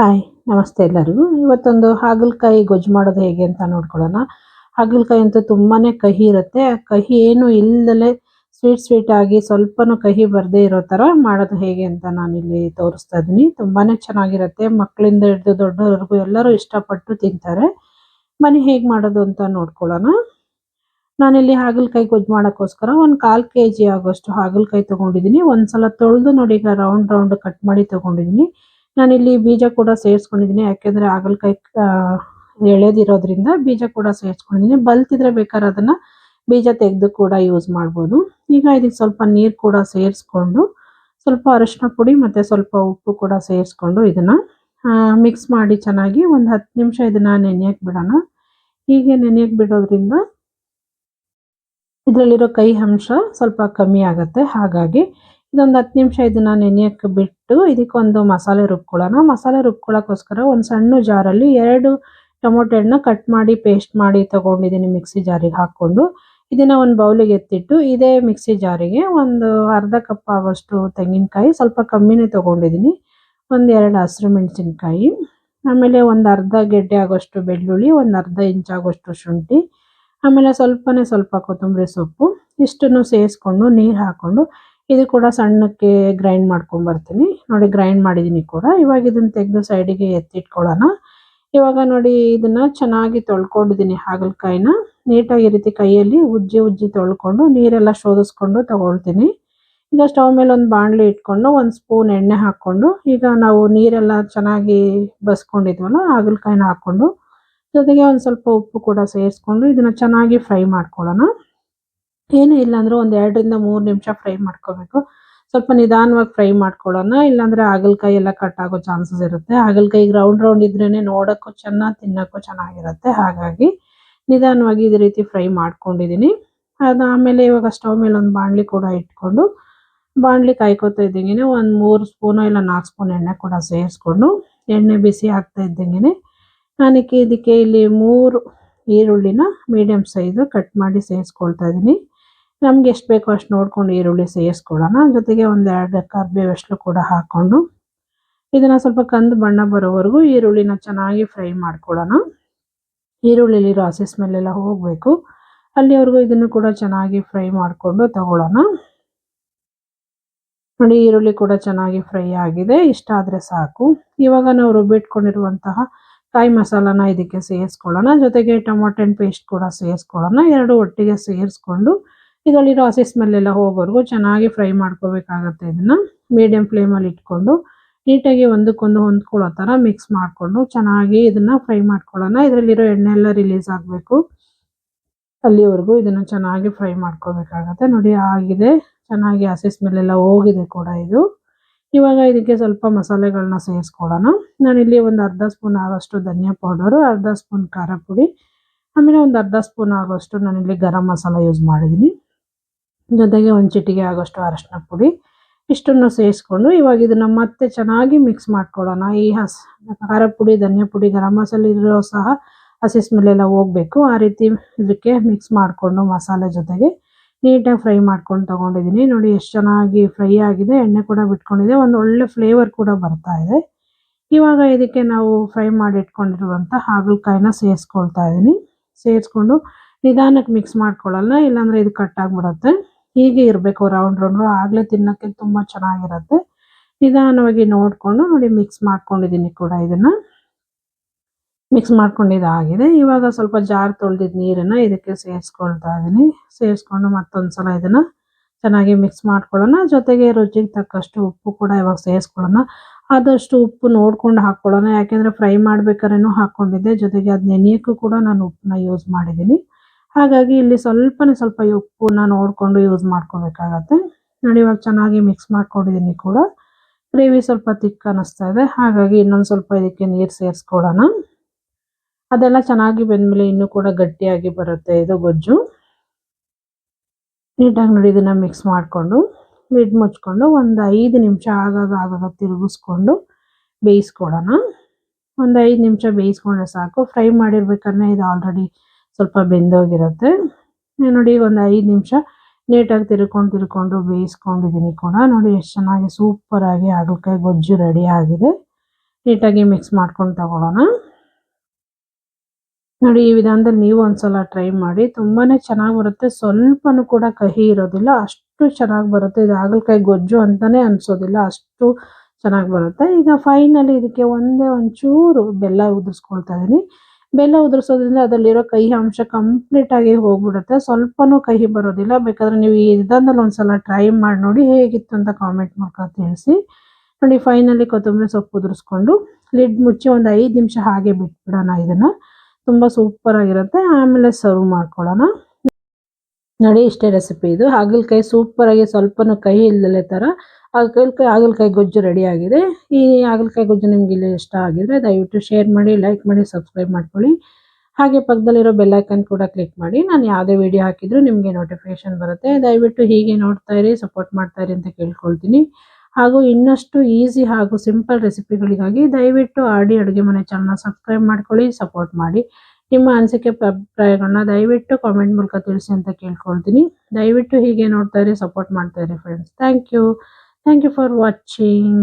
Hi, ನಮಸ್ತೆ ಎಲ್ಲರಿಗೂ. ಇವತ್ತೊಂದು ಹಾಗಲಕಾಯಿ ಗೊಜ್ಜು ಮಾಡೋದು ಹೇಗೆ ಅಂತ ನೋಡ್ಕೊಳ್ಳೋಣ. ಹಾಗಲಕಾಯಿ ಅಂತೂ ತುಂಬಾನೇ ಕಹಿ ಇರುತ್ತೆ. ಆ ಕಹಿ ಏನು ಇಲ್ಲದಲೇ ಸ್ವೀಟ್ ಸ್ವೀಟ್ ಆಗಿ ಸ್ವಲ್ಪನೂ ಕಹಿ ಬರದೇ ಇರೋ ಥರ ಮಾಡೋದು ಹೇಗೆ ಅಂತ ನಾನು ಇಲ್ಲಿ ತೋರಿಸ್ತಾ ಇದ್ದೀನಿ. ತುಂಬಾನೇ ಚೆನ್ನಾಗಿರುತ್ತೆ. ಮಕ್ಕಳಿಂದ ಹಿಡಿದು ದೊಡ್ಡವರೆಗೂ ಎಲ್ಲರೂ ಇಷ್ಟಪಟ್ಟು ತಿಂತಾರೆ. ಮನೆ ಹೇಗೆ ಮಾಡೋದು ಅಂತ ನೋಡ್ಕೊಳ್ಳೋಣ. ನಾನಿಲ್ಲಿ ಹಾಗಲಕಾಯಿ ಗೊಜ್ಜು ಮಾಡೋಕ್ಕೋಸ್ಕರ ಒಂದು ಕಾಲು ಕೆ ಜಿ ಆಗೋಷ್ಟು ಹಾಗಲಕಾಯಿ ತೊಗೊಂಡಿದ್ದೀನಿ. ಒಂದು ಸಲ ತೊಳೆದು ನೋಡಿ ಈಗ ರೌಂಡ್ ರೌಂಡ್ ಕಟ್ ಮಾಡಿ ತಗೊಂಡಿದ್ದೀನಿ. ನಾನಿಲ್ಲಿ ಬೀಜ ಕೂಡ ಸೇರಿಸ್ಕೊಂಡಿದ್ದೀನಿ. ಯಾಕೆಂದ್ರೆ ಹಾಗಲಕಾಯಿ ಎಳೆದಿರೋದ್ರಿಂದ ಬೀಜ ಕೂಡ ಸೇರಿಸ್ಕೊಂಡಿದ್ದೀನಿ. ಬಲ್ತಿದ್ರೆ ಬೇಕಾದ್ರೆ ಅದನ್ನ ಬೀಜ ತೆಗೆದು ಕೂಡ ಯೂಸ್ ಮಾಡ್ಬೋದು. ಈಗ ಇದಕ್ಕೆ ಸ್ವಲ್ಪ ನೀರು ಕೂಡ ಸೇರಿಸ್ಕೊಂಡು, ಸ್ವಲ್ಪ ಅರಿಶಿನ ಪುಡಿ ಮತ್ತೆ ಸ್ವಲ್ಪ ಉಪ್ಪು ಕೂಡ ಸೇರಿಸ್ಕೊಂಡು ಇದನ್ನ ಮಿಕ್ಸ್ ಮಾಡಿ ಚೆನ್ನಾಗಿ ಒಂದು ಹತ್ತು ನಿಮಿಷ ಇದನ್ನ ನೆನೆಯಕ್ಕೆ ಬಿಡೋಣ. ಹೀಗೆ ನೆನೆಯಕ್ಕೆ ಬಿಡೋದ್ರಿಂದ ಇದರಲ್ಲಿರೋ ಕೈ ಅಂಶ ಸ್ವಲ್ಪ ಕಮ್ಮಿ ಆಗುತ್ತೆ. ಹಾಗಾಗಿ ಇದೊಂದು ಹತ್ತು ನಿಮಿಷ ಇದನ್ನ ನೆನೆಯಕ್ಕೆ ಬಿಟ್ಟು ಇದಕ್ಕೊಂದು ಮಸಾಲೆ ರುಬ್ಕೊಳ್ಳೋಣ. ಮಸಾಲೆ ರುಬ್ಕೊಳ್ಳೋಕ್ಕೋಸ್ಕರ ಒಂದು ಸಣ್ಣ ಜಾರಲ್ಲಿ ಎರಡು ಟೊಮೊಟೊ ಹಣ್ಣು ಕಟ್ ಮಾಡಿ ಪೇಸ್ಟ್ ಮಾಡಿ ತಗೊಂಡಿದ್ದೀನಿ ಮಿಕ್ಸಿ ಜಾರಿಗೆ ಹಾಕ್ಕೊಂಡು. ಇದನ್ನ ಒಂದು ಬೌಲಿಗೆ ಎತ್ತಿಟ್ಟು ಇದೇ ಮಿಕ್ಸಿ ಜಾರಿಗೆ ಒಂದು ಅರ್ಧ ಕಪ್ ಆಗೋಷ್ಟು ತೆಂಗಿನಕಾಯಿ ಸ್ವಲ್ಪ ಕಮ್ಮಿನೇ ತೊಗೊಂಡಿದ್ದೀನಿ. ಒಂದು ಎರಡು ಹಸಿರು ಮೆಣಸಿನ್ಕಾಯಿ, ಆಮೇಲೆ ಒಂದು ಅರ್ಧ ಗೆಡ್ಡೆ ಆಗೋಷ್ಟು ಬೆಳ್ಳುಳ್ಳಿ, ಒಂದು ಅರ್ಧ ಇಂಚ್ ಆಗೋಷ್ಟು ಶುಂಠಿ, ಆಮೇಲೆ ಸ್ವಲ್ಪನೇ ಸ್ವಲ್ಪ ಕೊತ್ತಂಬರಿ ಸೊಪ್ಪು, ಇಷ್ಟನ್ನು ಸೇರಿಸ್ಕೊಂಡು ನೀರು ಹಾಕ್ಕೊಂಡು ಇದು ಕೂಡ ಸಣ್ಣಕ್ಕೆ ಗ್ರೈಂಡ್ ಮಾಡ್ಕೊಂಡು ಬರ್ತೀನಿ. ನೋಡಿ ಗ್ರೈಂಡ್ ಮಾಡಿದ್ದೀನಿ ಕೂಡ. ಇವಾಗ ಇದನ್ನ ತೆಗೆದು ಸೈಡಿಗೆ ಎತ್ತಿಟ್ಕೊಳ್ಳೋಣ. ಇವಾಗ ನೋಡಿ, ಇದನ್ನ ಚೆನ್ನಾಗಿ ತೊಳ್ಕೊಂಡಿದ್ದೀನಿ ಹಾಗಲಕಾಯಿನ. ನೀಟಾಗಿ ರೀತಿ ಕೈಯಲ್ಲಿ ಉಜ್ಜಿ ಉಜ್ಜಿ ತೊಳ್ಕೊಂಡು ನೀರೆಲ್ಲ ಶೋಧಿಸ್ಕೊಂಡು ತಗೊಳ್ತೀನಿ. ಈಗ ಸ್ಟವ್ ಮೇಲೆ ಒಂದು ಬಾಣಲಿ ಇಟ್ಕೊಂಡು, ಒಂದು ಸ್ಪೂನ್ ಎಣ್ಣೆ ಹಾಕ್ಕೊಂಡು, ಈಗ ನಾವು ನೀರೆಲ್ಲ ಚೆನ್ನಾಗಿ ಬಸ್ಕೊಂಡಿದ್ವಲ್ಲ, ಹಾಗಲಕಾಯಿನ ಹಾಕ್ಕೊಂಡು, ಜೊತೆಗೆ ಒಂದು ಸ್ವಲ್ಪ ಉಪ್ಪು ಕೂಡ ಸೇರಿಸ್ಕೊಂಡು ಇದನ್ನ ಚೆನ್ನಾಗಿ ಫ್ರೈ ಮಾಡ್ಕೊಳ್ಳೋಣ. ಏನೂ ಇಲ್ಲ ಅಂದ್ರೆ ಒಂದು ಎರಡರಿಂದ ಮೂರು ನಿಮಿಷ ಫ್ರೈ ಮಾಡ್ಕೋಬೇಕು. ಸ್ವಲ್ಪ ನಿಧಾನವಾಗಿ ಫ್ರೈ ಮಾಡ್ಕೊಳ್ಳೋಣ. ಇಲ್ಲಾಂದ್ರೆ ಹಾಗಲಕಾಯಿ ಎಲ್ಲ ಕಟ್ ಆಗೋ ಚಾನ್ಸಸ್ ಇರುತ್ತೆ. ಹಾಗಲಕಾಯಿ ರೌಂಡ್ ರೌಂಡ್ ಇದ್ರೇನೆ ನೋಡೋಕ್ಕೂ ಚೆನ್ನಾಗಿ, ತಿನ್ನೋಕ್ಕೂ ಚೆನ್ನಾಗಿರುತ್ತೆ. ಹಾಗಾಗಿ ನಿಧಾನವಾಗಿ ಇದೇ ರೀತಿ ಫ್ರೈ ಮಾಡ್ಕೊಂಡಿದ್ದೀನಿ. ಅದಾದಮೇಲೆ ಇವಾಗ ಸ್ಟವ್ ಮೇಲೆ ಒಂದು ಬಾಣಲಿ ಕೂಡ ಇಟ್ಕೊಂಡು, ಬಾಣಲಿ ಕಾಯ್ಕೋತಾ ಇದ್ದಂಗೆ ಒಂದು ಮೂರು ಸ್ಪೂನು ಇಲ್ಲ ನಾಲ್ಕು ಸ್ಪೂನ್ ಎಣ್ಣೆ ಕೂಡ ಸೇರಿಸ್ಕೊಂಡು ಎಣ್ಣೆ ಬಿಸಿ ಹಾಕ್ತಾ ಇದ್ದಂಗೆ ನಾನಕ್ಕೆ ಇದಕ್ಕೆ ಇಲ್ಲಿ ಮೂರು ಈರುಳ್ಳಿನ ಮೀಡಿಯಮ್ ಸೈಜು ಕಟ್ ಮಾಡಿ ಸೇರಿಸ್ಕೊಳ್ತಾ ಇದ್ದೀನಿ. ನಮ್ಗೆ ಎಷ್ಟು ಬೇಕೋ ಅಷ್ಟು ನೋಡ್ಕೊಂಡು ಈರುಳ್ಳಿ ಸೇರಿಸ್ಕೊಳ್ಳೋಣ. ಜೊತೆಗೆ ಒಂದೆರಡು ಕರ್ಬೇವಷ್ಟು ಕೂಡ ಹಾಕ್ಕೊಂಡು ಇದನ್ನ ಸ್ವಲ್ಪ ಕಂದು ಬಣ್ಣ ಬರೋವರೆಗೂ ಈರುಳ್ಳಿನ ಚೆನ್ನಾಗಿ ಫ್ರೈ ಮಾಡ್ಕೊಳ್ಳೋಣ. ಈರುಳ್ಳಿಲಿರೋ ಹಸಿ ಸ್ಮೆಲ್ ಎಲ್ಲ ಹೋಗಬೇಕು. ಅಲ್ಲಿವರೆಗೂ ಇದನ್ನು ಕೂಡ ಚೆನ್ನಾಗಿ ಫ್ರೈ ಮಾಡಿಕೊಂಡು ತಗೊಳ್ಳೋಣ. ನೋಡಿ, ಈರುಳ್ಳಿ ಕೂಡ ಚೆನ್ನಾಗಿ ಫ್ರೈ ಆಗಿದೆ. ಇಷ್ಟ ಆದರೆ ಸಾಕು. ಇವಾಗ ನಾವು ರುಬ್ಬಿಟ್ಕೊಂಡಿರುವಂತಹ ಕಾಯಿ ಮಸಾಲಾನ ಇದಕ್ಕೆ ಸೇರಿಸ್ಕೊಳ್ಳೋಣ. ಜೊತೆಗೆ ಟೊಮೊಟೊ ಪೇಸ್ಟ್ ಕೂಡ ಸೇರಿಸ್ಕೊಳ್ಳೋಣ. ಎರಡು ಒಟ್ಟಿಗೆ ಸೇರಿಸ್ಕೊಂಡು ಇದರಲ್ಲಿರೋ ಹಸಿ ಸ್ಮೆಲ್ ಎಲ್ಲ ಹೋಗೋವರೆಗೂ ಚೆನ್ನಾಗಿ ಫ್ರೈ ಮಾಡ್ಕೋಬೇಕಾಗತ್ತೆ ಇದನ್ನು. ಮೀಡಿಯಂ ಫ್ಲೇಮಲ್ಲಿ ಇಟ್ಕೊಂಡು ನೀಟಾಗಿ ಒಂದಕ್ಕೊಂದು ಹೊಂದ್ಕೊಳ್ಳೋ ಥರ ಮಿಕ್ಸ್ ಮಾಡಿಕೊಂಡು ಚೆನ್ನಾಗಿ ಇದನ್ನು ಫ್ರೈ ಮಾಡ್ಕೊಳ್ಳೋಣ. ಇದರಲ್ಲಿರೋ ಎಣ್ಣೆ ಎಲ್ಲ ರಿಲೀಸ್ ಆಗಬೇಕು. ಅಲ್ಲಿವರೆಗೂ ಇದನ್ನು ಚೆನ್ನಾಗಿ ಫ್ರೈ ಮಾಡ್ಕೋಬೇಕಾಗತ್ತೆ. ನೋಡಿ ಆಗಿದೆ. ಚೆನ್ನಾಗಿ ಹಸಿ ಸ್ಮೆಲ್ ಎಲ್ಲ ಹೋಗಿದೆ ಕೂಡ ಇದು. ಇವಾಗ ಇದಕ್ಕೆ ಸ್ವಲ್ಪ ಮಸಾಲೆಗಳನ್ನ ಸೇರಿಸ್ಕೊಳ್ಳೋಣ. ನಾನಿಲ್ಲಿ ಒಂದು ಅರ್ಧ ಸ್ಪೂನ್ ಆಗೋಷ್ಟು ಧನಿಯಾ ಪೌಡರು ಅರ್ಧ ಸ್ಪೂನ್ ಖಾರ ಪುಡಿ, ಆಮೇಲೆ ಒಂದು ಅರ್ಧ ಸ್ಪೂನ್ ಆಗೋಷ್ಟು ನಾನಿಲ್ಲಿ ಗರಂ ಮಸಾಲ ಯೂಸ್ ಮಾಡಿದ್ದೀನಿ. ಜೊತೆಗೆ ಒಂದು ಚಿಟಿಗೆ ಆಗೋಷ್ಟು ಅರಶಿನ ಪುಡಿ ಇಷ್ಟನ್ನು ಸೇರಿಸ್ಕೊಂಡು ಇವಾಗ ಇದನ್ನು ಮತ್ತೆ ಚೆನ್ನಾಗಿ ಮಿಕ್ಸ್ ಮಾಡ್ಕೊಳ್ಳೋಣ. ಈ ಹಸ್, ಖಾರ ಪುಡಿ, ಧನಿಯಾ ಪುಡಿ, ಗರಂ ಮಸಾಲೆ ಇರೋ ಸಹ ಹಸಿ ಸ್ಮೆಲ್ಲೆಲ್ಲ ಹೋಗಬೇಕು. ಆ ರೀತಿ ಇದಕ್ಕೆ ಮಿಕ್ಸ್ ಮಾಡಿಕೊಂಡು ಮಸಾಲೆ ಜೊತೆಗೆ ನೀಟಾಗಿ ಫ್ರೈ ಮಾಡ್ಕೊಂಡು ತೊಗೊಂಡಿದ್ದೀನಿ. ನೋಡಿ ಎಷ್ಟು ಚೆನ್ನಾಗಿ ಫ್ರೈ ಆಗಿದೆ. ಎಣ್ಣೆ ಕೂಡ ಬಿಟ್ಕೊಂಡಿದೆ. ಒಂದು ಒಳ್ಳೆ ಫ್ಲೇವರ್ ಕೂಡ ಬರ್ತಾ ಇದೆ. ಇವಾಗ ಇದಕ್ಕೆ ನಾವು ಫ್ರೈ ಮಾಡಿ ಇಟ್ಕೊಂಡಿರುವಂಥ ಹಾಗಲಕಾಯಿನ ಸೇರಿಸ್ಕೊಳ್ತಾ ಇದ್ದೀನಿ. ಸೇರಿಸ್ಕೊಂಡು ನಿಧಾನಕ್ಕೆ ಮಿಕ್ಸ್ ಮಾಡ್ಕೊಳ್ಳಲ್ಲ ಇಲ್ಲಾಂದ್ರೆ ಇದು ಕಟ್ ಆಗಿಬಿಡುತ್ತೆ. ಹೀಗೆ ಇರಬೇಕು ರೌಂಡ್ ರೌಂಡ್ ಆಗಲೇ ತಿನ್ನೋಕ್ಕೆ ತುಂಬ ಚೆನ್ನಾಗಿರುತ್ತೆ. ನಿಧಾನವಾಗಿ ನೋಡಿಕೊಂಡು ನೋಡಿ ಮಿಕ್ಸ್ ಮಾಡ್ಕೊಂಡಿದ್ದೀನಿ ಕೂಡ ಇದನ್ನ. ಮಿಕ್ಸ್ ಮಾಡ್ಕೊಂಡಿದ್ದಾಗಿದೆ. ಇವಾಗ ಸ್ವಲ್ಪ ಜಾರ್ ತೊಳೆದಿದ್ದ ನೀರನ್ನ ಇದಕ್ಕೆ ಸೇರಿಸ್ಕೊಳ್ತಾ ಇದ್ದೀನಿ ಸೇರಿಸ್ಕೊಂಡು ಮತ್ತೊಂದು ಸಲ ಇದನ್ನ ಚೆನ್ನಾಗಿ ಮಿಕ್ಸ್ ಮಾಡ್ಕೊಳ್ಳೋಣ. ಜೊತೆಗೆ ರುಚಿಗೆ ತಕ್ಕಷ್ಟು ಉಪ್ಪು ಕೂಡ ಇವಾಗ ಸೇರಿಸ್ಕೊಳ್ಳೋಣ. ಆದಷ್ಟು ಉಪ್ಪು ನೋಡ್ಕೊಂಡು ಹಾಕ್ಕೊಳ್ಳೋಣ. ಯಾಕೆಂದರೆ ಫ್ರೈ ಮಾಡ್ಬೇಕಾದ್ರೂ ಹಾಕ್ಕೊಂಡಿದ್ದೆ. ಜೊತೆಗೆ ಅದು ನೆನೆಯೋಕ್ಕೂ ಕೂಡ ನಾನು ಉಪ್ಪನ್ನ ಯೂಸ್ ಮಾಡಿದ್ದೀನಿ ಹಾಗಾಗಿ ಇಲ್ಲಿ ಸ್ವಲ್ಪನೇ ಸ್ವಲ್ಪ ಉಪ್ಪನ್ನ ನೋಡಿಕೊಂಡು ಯೂಸ್ ಮಾಡ್ಕೋಬೇಕಾಗತ್ತೆ. ನೋಡಿ, ಇವಾಗ ಚೆನ್ನಾಗಿ ಮಿಕ್ಸ್ ಮಾಡ್ಕೊಂಡಿದ್ದೀನಿ ಕೂಡ. ಗ್ರೇವಿ ಸ್ವಲ್ಪ ತಿಕ್ ಅನ್ನಿಸ್ತಾ ಇದೆ. ಹಾಗಾಗಿ ಇನ್ನೊಂದು ಸ್ವಲ್ಪ ಇದಕ್ಕೆ ನೀರು ಸೇರಿಸ್ಕೊಡೋಣ ಅದೆಲ್ಲ ಚೆನ್ನಾಗಿ ಬೆಂದ್ಮೇಲೆ ಇನ್ನೂ ಕೂಡ ಗಟ್ಟಿಯಾಗಿ ಬರುತ್ತೆ ಇದು ಗೊಜ್ಜು. ನೀಟಾಗಿ ನೋಡಿ ಇದನ್ನ ಮಿಕ್ಸ್ ಮಾಡಿಕೊಂಡು ಲಿಡ್ ಮುಚ್ಕೊಂಡು ಒಂದು ಐದು ನಿಮಿಷ ಆಗಾಗ ಆಗಾಗ ತಿರುಗಿಸ್ಕೊಂಡು ಬೇಯಿಸ್ಕೊಡೋಣ ಒಂದು ಐದು ನಿಮಿಷ ಬೇಯಿಸ್ಕೊಂಡ್ರೆ ಸಾಕು. ಫ್ರೈ ಮಾಡಿರ್ಬೇಕಾದ್ರೆ ಇದು ಆಲ್ರೆಡಿ ಸ್ವಲ್ಪ ಬೆಂದೋಗಿರುತ್ತೆ. ನೋಡಿ ಒಂದು ಐದು ನಿಮಿಷ ನೀಟಾಗಿ ತಿರ್ಕೊಂಡು ತಿರ್ಕೊಂಡು ಬೇಯಿಸ್ಕೊಂಡಿದ್ದೀನಿ ಕೂಡ. ನೋಡಿ ಎಷ್ಟು ಚೆನ್ನಾಗಿ ಸೂಪರ್ ಆಗಿ ಹಾಗಲಕಾಯಿ ಗೊಜ್ಜು ರೆಡಿ ಆಗಿದೆ. ನೀಟಾಗಿ ಮಿಕ್ಸ್ ಮಾಡ್ಕೊಂಡು ತಗೊಳ್ಳೋಣ. ನೋಡಿ ಈ ವಿಧಾನದಲ್ಲಿ ನೀವು ಒಂದ್ಸಲ ಟ್ರೈ ಮಾಡಿ. ತುಂಬಾ ಚೆನ್ನಾಗಿ ಬರುತ್ತೆ. ಸ್ವಲ್ಪನೂ ಕೂಡ ಕಹಿ ಇರೋದಿಲ್ಲ. ಅಷ್ಟು ಚೆನ್ನಾಗಿ ಬರುತ್ತೆ. ಇದು ಹಾಗಲಕಾಯಿ ಗೊಜ್ಜು ಅಂತಾನೆ ಅನ್ಸೋದಿಲ್ಲ. ಅಷ್ಟು ಚೆನ್ನಾಗಿ ಬರುತ್ತೆ. ಈಗ ಫೈನಲಿ ಇದಕ್ಕೆ ಒಂದೇ ಒಂಚೂರು ಬೆಲ್ಲ ಉದುರಿಸ್ಕೊಳ್ತಾ ಇದೀನಿ. ಬೆಲ್ಲ ಉದುರಿಸೋದ್ರಿಂದ ಅದರಲ್ಲಿರೋ ಕಹಿ ಅಂಶ ಕಂಪ್ಲೀಟ್ ಆಗಿ ಹೋಗ್ಬಿಡುತ್ತೆ. ಸ್ವಲ್ಪನೂ ಕಹಿ ಬರೋದಿಲ್ಲ. ಬೇಕಾದ್ರೆ ನೀವು ಈ ವಿಧಾನದಲ್ಲಿ ಒಂದ್ಸಲ ಟ್ರೈ ಮಾಡಿ ನೋಡಿ ಹೇಗಿತ್ತು ಅಂತ ಕಾಮೆಂಟ್ ಮಾಡ್ಕೊ ತಿಳಿಸಿ. ನೋಡಿ ಫೈನಲಿ ಕೊತ್ತಂಬರಿ ಸೊಪ್ಪು ಉದುರಿಸ್ಕೊಂಡು ಲಿಡ್ ಮುಚ್ಚಿ ಒಂದು ಐದು ನಿಮಿಷ ಹಾಗೆ ಬಿಟ್ಬಿಡೋಣ ಇದನ್ನು. ತುಂಬ ಸೂಪರ್ ಆಗಿರುತ್ತೆ. ಆಮೇಲೆ ಸರ್ವ್ ಮಾಡ್ಕೊಳ್ಳೋಣ. ನೋಡಿ, ಇಷ್ಟೇ ರೆಸಿಪಿ ಇದು. ಹಾಗಲಕಾಯಿ ಸೂಪರಾಗಿ ಸ್ವಲ್ಪನೂ ಕಹಿ ಇಲ್ದಲೆ ಥರ ಹಾಗಲಕಾಯಿ ಹಾಗಲಕಾಯಿ ಗೊಜ್ಜು ರೆಡಿ ಆಗಿದೆ. ಈ ಹಾಗಲಕಾಯಿ ಗೊಜ್ಜು ನಿಮ್ಗೆ ಇಲ್ಲಿ ಇಷ್ಟ ಆಗಿದ್ರೆ ದಯವಿಟ್ಟು ಶೇರ್ ಮಾಡಿ ಲೈಕ್ ಮಾಡಿ ಸಬ್ಸ್ಕ್ರೈಬ್ ಮಾಡ್ಕೊಳ್ಳಿ. ಹಾಗೆ ಪಕ್ಕದಲ್ಲಿರೋ ಬೆಲ್ಲೈಕನ್ ಕೂಡ ಕ್ಲಿಕ್ ಮಾಡಿ. ನಾನು ಯಾವುದೇ ವಿಡಿಯೋ ಹಾಕಿದ್ರು ನಿಮಗೆ ನೋಟಿಫಿಕೇಶನ್ ಬರುತ್ತೆ. ದಯವಿಟ್ಟು ಹೀಗೆ ನೋಡ್ತಾ ಇರಿ ಸಪೋರ್ಟ್ ಮಾಡ್ತಾ ಇರಿ ಅಂತ ಕೇಳ್ಕೊಳ್ತೀನಿ. ಹಾಗೂ ಇನ್ನಷ್ಟು ಈಸಿ ಹಾಗೂ ಸಿಂಪಲ್ ರೆಸಿಪಿಗಳಿಗಾಗಿ ದಯವಿಟ್ಟು ಆಡಿ ಅಡುಗೆ ಮನೆ ಚಾನಲ್ನ ಸಬ್ಸ್ಕ್ರೈಬ್ ಮಾಡ್ಕೊಳ್ಳಿ ಸಪೋರ್ಟ್ ಮಾಡಿ. ನಿಮ್ಮ ಅನಿಸಿಕೆ ಅಭಿಪ್ರಾಯಗಳನ್ನ ದಯವಿಟ್ಟು ಕಾಮೆಂಟ್ ಮೂಲಕ ತಿಳಿಸಿ ಅಂತ ಕೇಳ್ಕೊಳ್ತೀನಿ. ದಯವಿಟ್ಟು ಹೀಗೆ ನೋಡ್ತಾ ಇರಿ ಸಪೋರ್ಟ್ ಮಾಡ್ತಾ ಇರಿ friends thank you thank you for watching